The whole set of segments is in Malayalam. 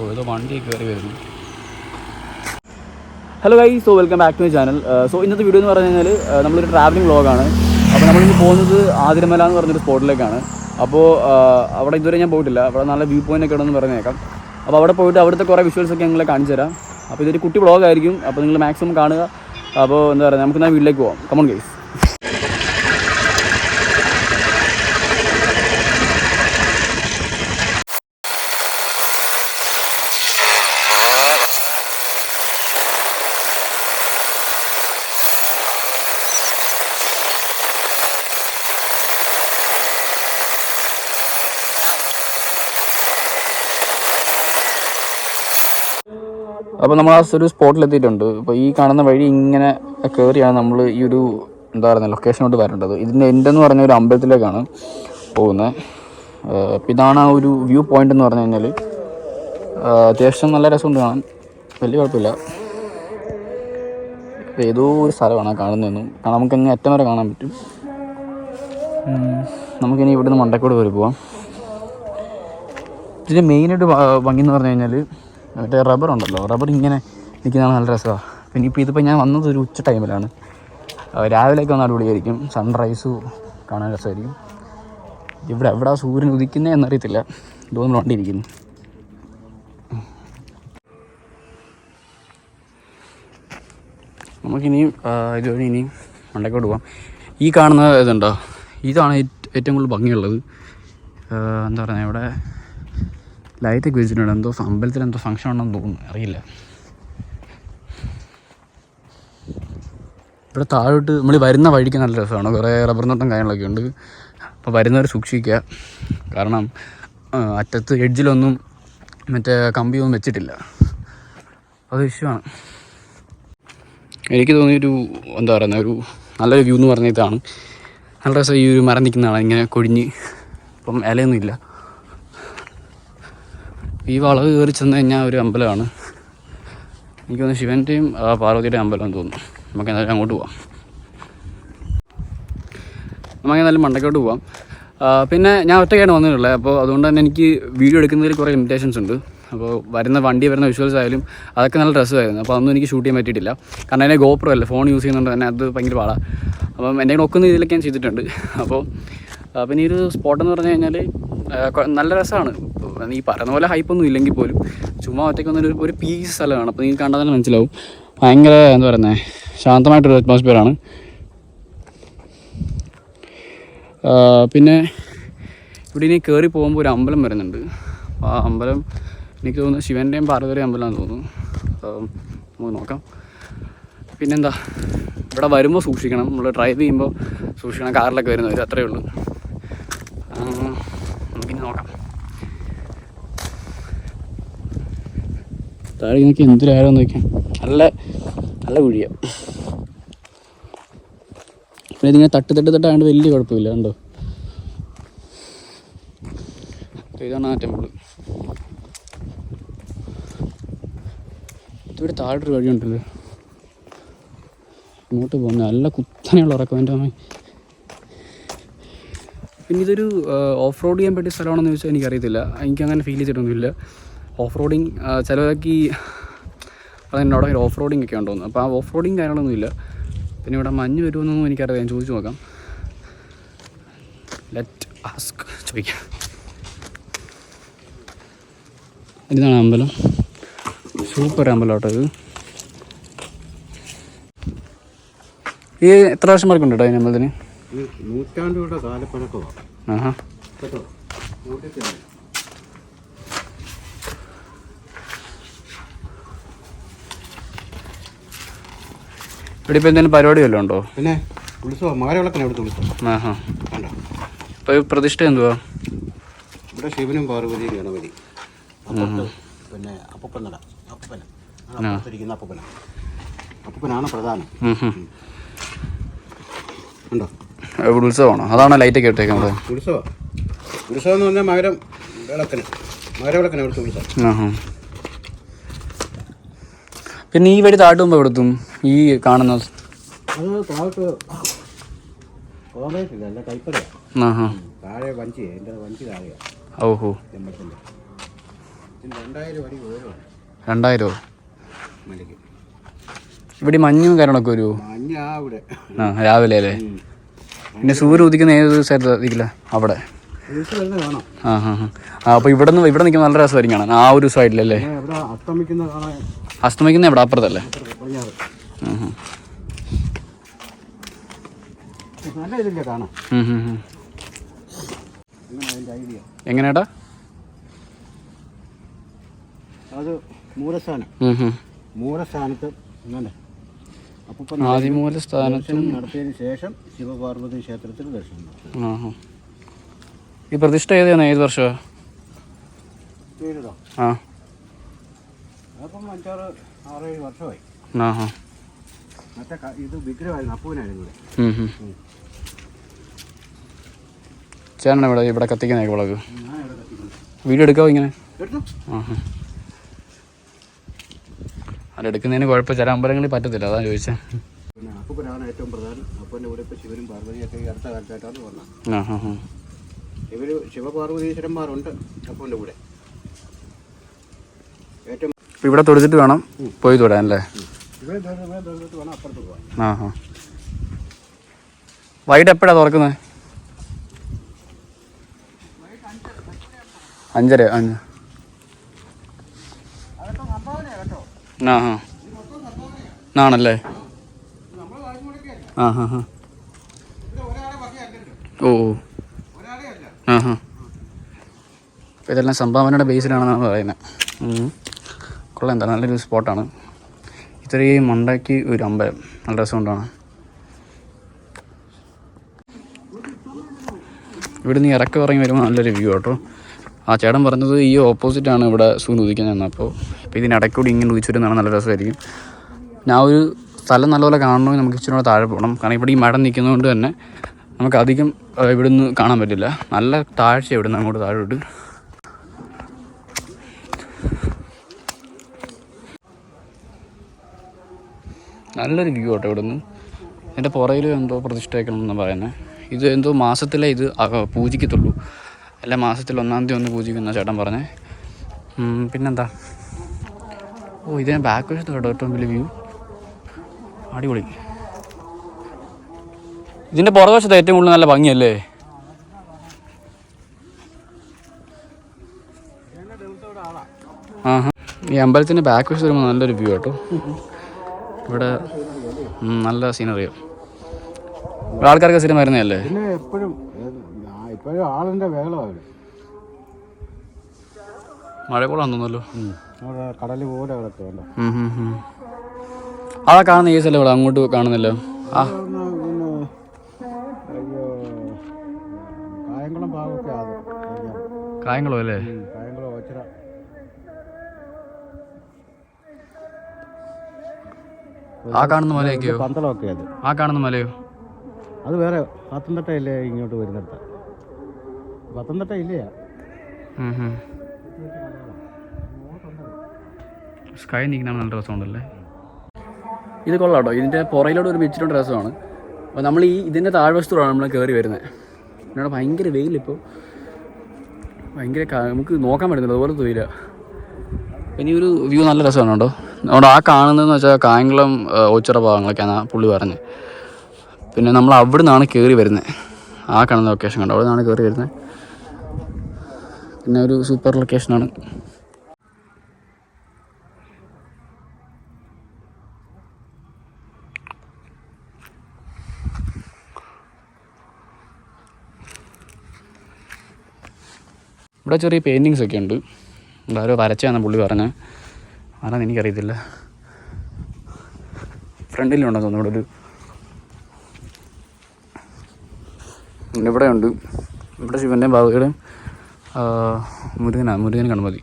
ഓ ഏതോ വണ്ടി കയറി വരുന്നു. Hello guy so welcome back to my channel so ഇന്നത്തെ വീഡിയോ എന്ന് പറഞ്ഞു കഴിഞ്ഞാൽ uh, നമ്മളൊരു ട്രാവലിംഗ് വ്ളോഗാണ് അപ്പോൾ നമ്മളിന്ന് പോകുന്നത് ആതിരമല എന്ന് പറഞ്ഞൊരു സ്പോട്ടിലേക്കാണ് അപ്പോൾ അവിടെ ഇതുവരെ ഞാൻ പോയിട്ടില്ല. അവിടെ നല്ല വ്യൂ പോയിന്റ് ഒക്കെ ഉണ്ടെന്ന് പറഞ്ഞേക്കാം. അപ്പോൾ അവിടെ പോയിട്ട് അവിടുത്തെ കുറേ വിഷ്വൽസ് ഒക്കെ ഞങ്ങളെ കാണിച്ചു തരാം. അപ്പോൾ ഇതൊരു കുട്ടി വ്ളോഗായിരിക്കും അപ്പോൾ നിങ്ങൾ മാക്സിമം കാണുക. അപ്പോൾ എന്താ പറയുക നമുക്ക് ഞാൻ വീട്ടിലേക്ക് പോകാം കമൺ ഗൈസ് അപ്പോൾ നമ്മൾ ആ ഒരു സ്പോട്ടിലെത്തിയിട്ടുണ്ട് അപ്പോൾ ഈ കാണുന്ന വഴി ഇങ്ങനെ കയറിയാണ് നമ്മൾ ഈ ഒരു എന്താ പറയുക ലൊക്കേഷനോട്ട് വരേണ്ടത്. ഇതിന്റെ എന്റെന്ന് പറഞ്ഞ ഒരു അമ്പലത്തിലേക്കാണ് പോകുന്നത്. അപ്പോൾ ഇതാണ് ആ ഒരു വ്യൂ പോയിന്റ് എന്ന് പറഞ്ഞു കഴിഞ്ഞാൽ അത്യാവശ്യം നല്ല രസമുണ്ട് കാണാൻ. വലിയ കുഴപ്പമില്ല. ഏതോ ഒരു സ്ഥലമാണ് കാണുന്നതെന്നും. കാരണം നമുക്ക് അങ്ങ് അറ്റം വരെ കാണാൻ പറ്റും. നമുക്കിനി ഇവിടുന്ന് മണ്ടക്കോട് വരെ പോവാം. ഇതിന്റെ മെയിനായിട്ട് ഭംഗി എന്ന് പറഞ്ഞു കഴിഞ്ഞാൽ മറ്റേ റബ്ബർ ഉണ്ടല്ലോ. റബ്ബർ ഇങ്ങനെ നിൽക്കുന്നതാണ് നല്ല രസമാണ് പിന്നെ ഇപ്പോൾ ഇതിപ്പോൾ ഞാൻ വന്നത് ഒരു ഉച്ച ടൈമിലാണ് രാവിലെ രാവിലെയൊക്കെ വന്നാൽ അടിപൊളിയായിരിക്കും. സൺറൈസ് കാണാൻ രസമായിരിക്കും. ഇവിടെ എവിടെ സൂര്യൻ ഉദിക്കുന്നേ എന്നറിയത്തില്ല. ഇതൊന്നും വണ്ടിയിരിക്കുന്നു നമുക്കിനിയും ഇതുവഴി ഇനിയും മണ്ടക്കോട്ട് പോകാം ഈ കാണുന്ന ഇതുണ്ടോ? ഇതാണ് ഏറ്റവും കൂടുതൽ ഭംഗിയുള്ളത്. എന്താ പറയുക ഇവിടെ ലൈറ്റൊക്കെ വെച്ചിട്ടുണ്ട് എന്തോ അമ്പലത്തിൽ എന്തോ ഫംഗ്ഷൻ ഉണ്ടെന്ന് തോന്നുന്നു അറിയില്ല. ഇവിടെ താഴോട്ട് നമ്മൾ വരുന്ന വഴിക്ക് നല്ല രസമാണ്. കുറേ റബ്ബർ നോട്ടം കാര്യങ്ങളൊക്കെ ഉണ്ട്. അപ്പോൾ വരുന്നവർ സൂക്ഷിക്കുക. കാരണം അറ്റത്ത് എഡ്ജിലൊന്നും മറ്റേ കമ്പിയൊന്നും വെച്ചിട്ടില്ല. അത് ഇഷ്യമാണ് എനിക്ക് തോന്നിയൊരു എന്താ പറയുന്ന ഒരു നല്ലൊരു വ്യൂ എന്ന് പറഞ്ഞ ഇതാണ് നല്ല രസം ഈ ഒരു മരം നിൽക്കുന്നതാണ് ഇങ്ങനെ കൊഴിഞ്ഞ് ഇപ്പം ഇലയൊന്നുമില്ല. ഈ വളവ് കയറി ചെന്ന് കഴിഞ്ഞാൽ ഒരു അമ്പലമാണ്. എനിക്ക് തോന്നുന്നു ശിവന്റെയും പാർവതിയുടെയും അമ്പലം തോന്നുന്നു. നമുക്ക് എന്തായാലും അങ്ങോട്ട് പോവാം. നമുക്ക് എന്തായാലും മണ്ടക്കോട്ട് പോവാം. പിന്നെ ഞാൻ ഒറ്റയ്ക്കാണ് വന്നിട്ടുള്ളത്. അപ്പോൾ അതുകൊണ്ട് തന്നെ എനിക്ക് വീഡിയോ എടുക്കുന്നതിൽ കുറേ ലിമിറ്റേഷൻസ് ഉണ്ട്. അപ്പോൾ വരുന്ന വണ്ടി വരുന്ന വിഷ്വൽസ് ആയാലും അതൊക്കെ നല്ല ഡ്രസ്സായിരുന്നു അപ്പോൾ അതൊന്നും എനിക്ക് ഷൂട്ട് ചെയ്യാൻ പറ്റിയിട്ടില്ല. കാരണം അതിനെ ഗോപ്രോ അല്ല ഫോൺ യൂസ് ചെയ്യുന്നുണ്ട് തന്നെ അത് ഭയങ്കര പാടാണ് അപ്പം എന്റെ ഒക്കുന്ന രീതിയിലൊക്കെ ഞാൻ ചെയ്തിട്ടുണ്ട്. അപ്പോൾ പിന്നെ ഈ ഒരു സ്പോട്ടെന്ന് പറഞ്ഞു കഴിഞ്ഞാൽ നല്ല രസമാണ് നീ പറയുന്ന പോലെ ഹൈപ്പൊന്നും ഇല്ലെങ്കിൽ പോലും ചുമ്മാ ഒറ്റയ്ക്ക് വന്നൊരു ഒരു പീസ് സ്ഥലമാണ്. അപ്പോൾ നീ കണ്ടാൽ തന്നെ മനസ്സിലാവും. ഭയങ്കര എന്താ പറയുന്നത് ശാന്തമായിട്ടൊരു അറ്റ്മോസ്ഫിയറാണ് പിന്നെ ഇവിടെ ഇനി കയറി പോകുമ്പോൾ ഒരു അമ്പലം വരുന്നുണ്ട്. ആ അമ്പലം എനിക്ക് തോന്നുന്നു ശിവന്റെയും പാർവതിയുടെയും അമ്പലമാണെന്ന് തോന്നുന്നു. നമുക്ക് നോക്കാം. പിന്നെന്താ ഇവിടെ വരുമ്പോൾ സൂക്ഷിക്കണം. നമ്മൾ ഡ്രൈവ് ചെയ്യുമ്പോൾ സൂക്ഷിക്കണം. കാറിലൊക്കെ വരുന്നവർ അത്രയേ ഉള്ളൂ. നമുക്കിനി നോക്കാം. താഴെ നോക്കി എന്തൊരാരോ നോക്കാം നല്ല നല്ല കുഴിയാണ് പിന്നെ ഇതിങ്ങനെ തട്ട് തട്ട് തട്ടാണ്ട് വലിയ കുഴപ്പമില്ല കണ്ടോ? ഇതാണ് ആ ടെമ്പിൾ ഇവിടെ താഴൊരു വഴിയുണ്ടല്ലോ. ഇങ്ങോട്ട് പോകുന്നത് നല്ല കുത്തനെയുള്ള ഉറക്കം എന്റെ അമ്മ. പിന്നെ ഇതൊരു ഓഫ് റോഡ് ചെയ്യാൻ പറ്റിയ സ്ഥലമാണെന്ന് ചോദിച്ചാൽ എനിക്കറിയത്തില്ല. എനിക്ക് അങ്ങനെ ഫീൽ ചെയ്തിട്ടൊന്നുമില്ല. ഓഫ് റോഡിങ് ചിലതൊക്കെ ഈ അവിടെ ഒരു ഓഫ് റോഡിങ് ഒക്കെ ഉണ്ടോന്ന്. അപ്പോൾ ആ ഓഫ് റോഡിങ് കാര്യങ്ങളൊന്നുമില്ല പിന്നെ ഇവിടെ മഞ്ഞ് വരുമെന്നൊന്നും എനിക്കറിയാം ഞാൻ ചോദിച്ചു നോക്കാം. ലെറ്റ് ആസ്ക് ചോദിക്കാം. ഇതാണ് അമ്പലം. സൂപ്പർ അമ്പലം കേട്ടോ ഇത്. ഈ എത്ര വർഷം മാർക്കുണ്ട് ഉണ്ട് കേട്ടോ ഈ അമ്പലത്തിന്? ഇത് നൂറ്റാണ്ടുകളുടെ കാലപ്പഴക്കമാണ് കേട്ടോ? തന്നെ. ഇവിടെ ഇപ്പോൾ എന്തെങ്കിലും പരിപാടി വല്ലതും ഉണ്ടോ? പിന്നെ ഉത്സവം മകരവിളക്കിന് അവിടുത്തെ ഉത്സവം ആഹാ. കണ്ടോ? ഇപ്പോൾ ഈ പ്രതിഷ്ഠ എന്തുവാ? ഇവിടെ ശിവനും പാർവതിയും ഗണപതി. പിന്നെ അപ്പപ്പനട നട. അപ്പുറത്തിരിക്കുന്ന അപ്പപ്പന. അപ്പപ്പനാണ് പ്രധാനം. ഉണ്ടോ ഉത്സവമാണോ? ലൈറ്റ് ഒക്കെ ഇട്ടേക്കുന്നത്. ഉത്സവം. ഉത്സവം എന്ന് പറഞ്ഞാൽ മകരം വിളക്കിന്. മകരവിളക്കിന് ഇവിടുത്തെ ഉത്സവം. ആഹാ. പിന്നെ ഈ വഴി പോകുമ്പോൾ എവിടെത്തും? ഈ കാണുന്ന അത് താഴോട്ട് കോമേറ്റില്ല അല്ല ആഹാ. താഴെ വഞ്ചി എന്റെ വഞ്ചി താഴെയാണ് ഓഹോ. ചെമ്പത്തിന്റെ ഇതിന് രണ്ടായിരം അടി ഉയരമാണ്. രണ്ടായിരമോ മലയ്ക്ക് ഇവിടെ മഞ്ഞും കാര്യങ്ങളൊക്കെ വരുമോ മഞ്ഞ ആ ഇവിടെ. ആ രാവിലെ അല്ലേ? പിന്നെ സൂര്യ ഉദിക്കുന്ന ഏത് സ്ഥലത്തായിരിക്കില്ല അവിടെ. ആ ഹാ ഹാ ആ അപ്പോൾ ഇവിടെ നിന്ന് ഇവിടെ നിൽക്കുന്ന നല്ല രസമായിരിക്കും കാണാൻ. ആ ഒരു സൈഡിലല്ലേ? അസ്തമിക്കുന്ന എവിടെ? അപ്പുറത്തല്ലേ? എങ്ങനെയാട്ടാ അത് മൂലസ്ഥാനം. മൂലസ്ഥാനത്ത് ആദിമൂല സ്ഥാനത്തും നടത്തിയതിനു ശേഷം ശിവപാർവതി ക്ഷേത്രത്തിൽ ദർശനം ആ ഈ പ്രതിഷ്ഠ ഏതാണ്? ഏത് വർഷമാണ് ആ. അപ്പം അഞ്ചാറ് ആറേഴ് വർഷമായി. ആ ഹാ മറ്റേ ഇത് വിഗ്രഹമായിരുന്നു അപ്പൂനായിരുന്നു ഇവിടെ. ഉം ഹും. ചേട്ടനാ ഇവിടെ ഇവിടെ കത്തിക്കുന്ന. വിളക്ക് വീഡിയോ എടുക്കാവോ ഇങ്ങനെ? ആ ഹാ അത് എടുക്കുന്നതിന് കുഴപ്പം ചില അമ്പലങ്ങളിൽ പറ്റത്തില്ല. അതാ ചോദിച്ചത് പിന്നെ അപ്പൂപ്പനാണ് ഏറ്റവും പ്രധാനം. അപ്പന്റെ കൂടെ ഇപ്പോൾ ശിവനും പാർവതിയൊക്കെ ഈ അടുത്ത കാലത്തായിട്ടാണ് വന്നത് ആ ഹാ ഹാ ഇവർ ശിവപാർവതീശ്വരന്മാരുണ്ട് അപ്പന്റെ കൂടെ. ഏറ്റവും ഇപ്പം ഇവിടെ തൊടിച്ചിട്ട് വേണം പോയി തൊടാൻ അല്ലേ? ഇവിടെ വേണം അപ്പുറത്ത് പോകാൻ ആ ഹാ വൈകിട്ട് എപ്പോഴാണ് തുറക്കുന്നത് അഞ്ചര അഞ്ച് അതൊക്കെ സംഭാവനയാണ് കേട്ടോ ആ ഹാ ആണല്ലേ ആ ഹാ ഹാ ഓ ആ ഹാ ഇതെല്ലാം സംഭാവനയുടെ ബേസിലാണെന്നാണ് പറയുന്നത്. കൊള്ളാം. എന്താ നല്ലൊരു സ്പോട്ടാണ്. ഇത്രയും മണ്ടയ്ക്ക് ഒരു അമ്പലം. നല്ല രസമുണ്ടാണ്. ഇവിടെ നിന്ന് ഇറക്കി ഇറങ്ങി വരുമ്പോൾ നല്ലൊരു വ്യൂ കേട്ടോ ആ ചേട്ടൻ പറഞ്ഞത് ഈ ഓപ്പോസിറ്റാണ് ഇവിടെ സൂര്യൻ ഉദിക്കുന്നത് അപ്പോൾ ഇപ്പോൾ ഇതിനിടയ്ക്കൂടി ഇങ്ങനെ ഉദിച്ചു വരുന്നതാണ് നല്ല രസമായിരിക്കും. ഞാൻ ഒരു സ്ഥലം നല്ലപോലെ കാണണമെങ്കിൽ നമുക്ക് ഇച്ചിരി കൂടെ താഴെ പോകണം കാരണം ഇവിടെ ഈ മഴ നിൽക്കുന്നതുകൊണ്ട് തന്നെ നമുക്ക് അധികം ഇവിടുന്ന് കാണാൻ പറ്റില്ല. നല്ല താഴ്ച ഇവിടുന്ന് അങ്ങോട്ട് താഴോട്ട്. നല്ലൊരു വ്യൂ ഇവിടെ ഇവിടുന്ന്. എന്റെ പുറയിൽ എന്തോ പ്രതിഷ്ഠ വയ്ക്കണമെന്നാണ് പറയുന്നത് ഇത് എന്തോ മാസത്തിലേ ഇത് പൂജിക്കത്തുള്ളൂ. എല്ലാ മാസത്തിൽ ഒന്നാം തീയതി ഒന്ന് പൂജിക്കുന്ന ചേട്ടൻ പറഞ്ഞേ. പിന്നെന്താ? ഓ ഇത് ഞാൻ ബാക്ക് വശത്ത് കേട്ടോ ഏറ്റവും വലിയ വ്യൂ അടിപൊളി. ഇതിന്റെ പുറകുവശത്ത് ഏറ്റവും കൂടുതൽ നല്ല ഭംഗിയല്ലേ? ഈ അമ്പലത്തിന്റെ ബാക്ക് വശത്ത് വരുമ്പോൾ നല്ലൊരു വ്യൂ കേട്ടോ ഇവിടെ നല്ല സീനറിയോ ഇവിടെ ആൾക്കാർക്ക് സ്ഥിരം വരുന്നതല്ലേ? പിന്നെ എപ്പോഴും ഇപ്പോഴും ആളിന്റെ വേളമാണ് മഴ കൊള്ളാൻ തോന്നുന്നല്ലോ. കടൽ പോലെ കിടക്കുക. അതാ കാണുന്ന ഈ സ്ഥലം ഇവിടെ അങ്ങോട്ട് കാണുന്നല്ലോ. ആ. കായംകുളം ഭാഗമൊക്കെ കായംകുളം അല്ലേ? കായംകുളം ഓച്ചിറ. ആ കാണുന്ന മലയൊക്കെയോ? പന്തളമൊക്കെ അത്. ആ കാണുന്ന മലയോ? അത് വേറെ പത്തനംതിട്ട ഇല്ലേ ഇങ്ങോട്ട് വരുന്നിടത്ത്. പത്തനംതിട്ട ഇല്ലയാ സ്കൈ നിൽക്കുന്ന നല്ല രസമുണ്ടല്ലേ? ഇത് കൊള്ളാം കേട്ടോ ഇതിന്റെ പുറയിലോട്ട് ഒരു വെച്ചിട്ടുണ്ട് രസമാണ്. അപ്പോൾ നമ്മൾ ഈ ഇതിന്റെ താഴ്വശത്തോടാണ് നമ്മൾ കയറി വരുന്നത് ഇവിടെ ഭയങ്കര വെയിലിപ്പോൾ ഭയങ്കര നമുക്ക് നോക്കാൻ പറ്റുന്നില്ല. അതുപോലെ തൊയില ഇനി ഒരു വ്യൂ നല്ല രസമാണ് കേട്ടോ. അവിടെ ആ കാണുന്നതെന്ന് വെച്ചാൽ കായംകുളം ഓച്ചിറ ഭാഗങ്ങളൊക്കെയാണ് പുള്ളി പറഞ്ഞത് പിന്നെ നമ്മൾ അവിടെ നിന്നാണ് കയറി വരുന്നത് ആ കാണുന്ന ലൊക്കേഷൻ കണ്ടോ? അവിടെ നിന്നാണ് കയറി വരുന്നത് പിന്നെ ഒരു സൂപ്പർ ലൊക്കേഷനാണ് ഇവിടെ ചെറിയ പെയിന്റിങ്സ് ഒക്കെ ഉണ്ട്. എന്തായാലും വരച്ചാന്ന് പുള്ളി പറഞ്ഞത് ആരാന്ന് എനിക്കറിയത്തില്ല. ഫ്രണ്ടിലുണ്ടെന്ന് തോന്നുന്നു ഇവിടെ ഒരു. ഇവിടെ ഉണ്ട്. ഇവിടെ ശിവന്റെയും ബാബയുടെയും മുരുകനാണ് മുരുകൻ ഗണപതി.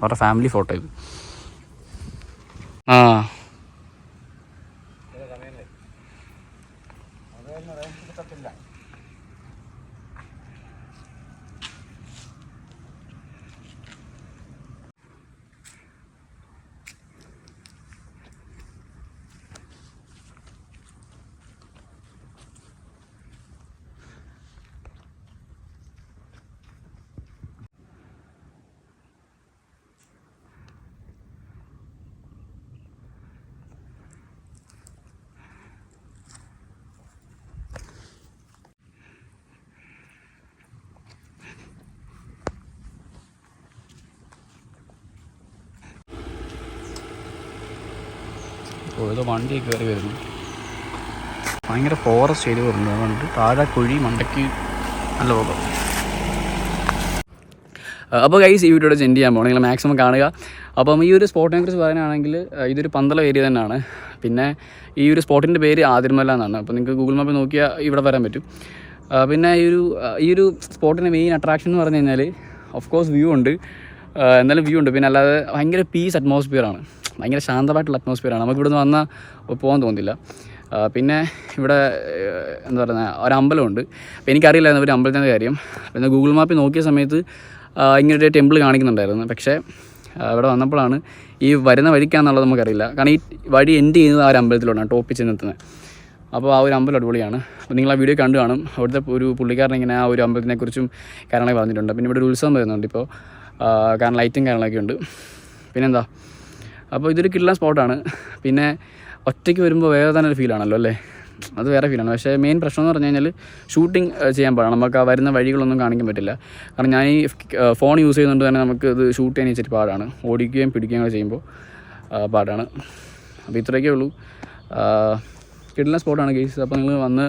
അവരുടെ ഫാമിലി ഫോട്ടോ ഇത്. ഏതോ വണ്ടി കയറി വരുന്നു. ഭയങ്കര ഫോറസ്റ്റ് ഏരിയ വരുന്നു. അതുകൊണ്ട് താഴെ കുഴി മണ്ടയ്ക്ക് നല്ല പോകും. അപ്പോൾ ഗൈസ് ഈ വീഡിയോയുടെ ജെൻഡ് ചെയ്യാൻ പോകണം നിങ്ങൾ മാക്സിമം കാണുക. അപ്പം ഈ ഒരു സ്പോട്ടിനെ കുറിച്ച് പറയാനാണെങ്കിൽ ഇതൊരു പന്തളം ഏരിയ തന്നെയാണ്. പിന്നെ ഈ ഒരു സ്പോട്ടിന്റെ പേര് ആതിരമല എന്നാണ്. അപ്പോൾ നിങ്ങൾക്ക് ഗൂഗിൾ മാപ്പിൽ നോക്കിയാൽ ഇവിടെ വരാൻ പറ്റും. പിന്നെ ഈ ഒരു ഈ ഒരു സ്പോട്ടിന്റെ മെയിൻ അട്രാക്ഷൻ എന്ന് പറഞ്ഞു കഴിഞ്ഞാൽ ഓഫ് കോഴ്സ് വ്യൂ ഉണ്ട്. എന്നാലും വ്യൂ ഉണ്ട്. പിന്നെ അല്ലാതെ ഭയങ്കര പീസ് അറ്റ്മോസ്ഫിയർ ആണ്. ഭയങ്കര ശാന്തമായിട്ടുള്ള അറ്റ്മോസ്ഫിയറാണ് നമുക്ക് ഇവിടുന്ന് വന്നാൽ പോകാൻ തോന്നില്ല. പിന്നെ ഇവിടെ എന്താ പറയുക ഒരു അപ്പോൾ എനിക്കറിയില്ലായിരുന്നു ഒരു അമ്പലത്തിന്റെ കാര്യം. പിന്നെ ഗൂഗിൾ മാപ്പിൽ നോക്കിയ സമയത്ത് ഇങ്ങനെ ഒരു ടെമ്പിൾ കാണിക്കുന്നുണ്ടായിരുന്നു. പക്ഷേ ഇവിടെ വന്നപ്പോഴാണ് ഈ വരുന്ന വഴിക്കാന്നുള്ളത് നമുക്കറിയില്ല. കാരണം ഈ വഴി എൻഡ് ചെയ്യുന്നത് ആ ഒരു അമ്പലത്തിലോട്ടാണ് ടോപ്പിൽ ചെന്നെത്തുന്നത്. അപ്പോൾ ആ ഒരു അമ്പലം അടിപൊളിയാണ്. അപ്പോൾ നിങ്ങൾ ആ വീഡിയോ കണ്ടു കാണും. അവിടുത്തെ ഒരു പുള്ളിക്കാരൻ ഇങ്ങനെ ആ ഒരു അമ്പലത്തിനെക്കുറിച്ചും കാര്യങ്ങളൊക്കെ പറഞ്ഞിട്ടുണ്ട്. പിന്നെ ഇവിടെ ഒരു ഉത്സവം വരുന്നുണ്ട് ഇപ്പോൾ കാരണം ലൈറ്റും കാര്യങ്ങളൊക്കെ ഉണ്ട്. പിന്നെന്താ? അപ്പോൾ ഇതൊരു കിട്ടുന്ന സ്പോട്ടാണ്. പിന്നെ ഒറ്റയ്ക്ക് വരുമ്പോൾ വേറെ തന്നെ ഒരു ഫീലാണല്ലോ അല്ലേ? അത് വേറെ ഫീലാണ്. പക്ഷേ മെയിൻ പ്രശ്നം എന്ന് പറഞ്ഞു കഴിഞ്ഞാൽ ഷൂട്ടിംഗ് ചെയ്യാൻ പാടാണ്. നമുക്ക് ആ വരുന്ന വഴികളൊന്നും കാണിക്കാൻ പറ്റില്ല. കാരണം ഞാൻ ഈ ഫോൺ യൂസ് ചെയ്യുന്നതുകൊണ്ട് തന്നെ നമുക്ക് ഇത് ഷൂട്ട് ചെയ്യാൻ ഇച്ചിരി പാടാണ്. ഓടിക്കുകയും പിടിക്കുകയും ഒക്കെ ചെയ്യുമ്പോൾ പാടാണ്. അപ്പോൾ ഇത്രയൊക്കെ ഉള്ളൂ. കിട്ടുന്ന സ്പോട്ടാണ് കേസ് അപ്പോൾ നിങ്ങൾ വന്ന്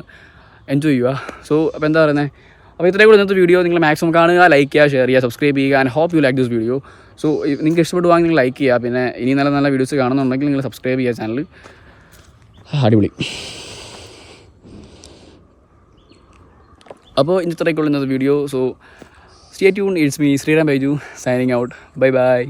എൻജോയ് ചെയ്യുക. സോ അപ്പോൾ എന്താ പറയുന്നത് അപ്പോൾ ഇത്രയും കൂടെ ഇന്നത്തെ വീഡിയോ നിങ്ങൾ മാക്സിമം കാണുക ലൈക്ക് ചെയ്യുക ഷെയർ ചെയ്യുക സബ്സ്ക്രൈബ് ചെയ്യുക and hope you like this video so നിങ്ങൾക്ക് ഇഷ്ടപ്പെടുവാണെങ്കിൽ നിങ്ങൾ ലൈക്ക് ചെയ്യുക. പിന്നെ ഇനി നല്ല നല്ല വീഡിയോസ് കാണുന്നുണ്ടെങ്കിൽ നിങ്ങൾ സബ്സ്ക്രൈബ് ചെയ്യുക ചാനൽ അടിപൊളി. അപ്പോൾ ഇനി ഇത്രയൊക്കെയുള്ള ഇന്നത്തെ video so stay tune it's me Sreeram Baiju signing out bye bye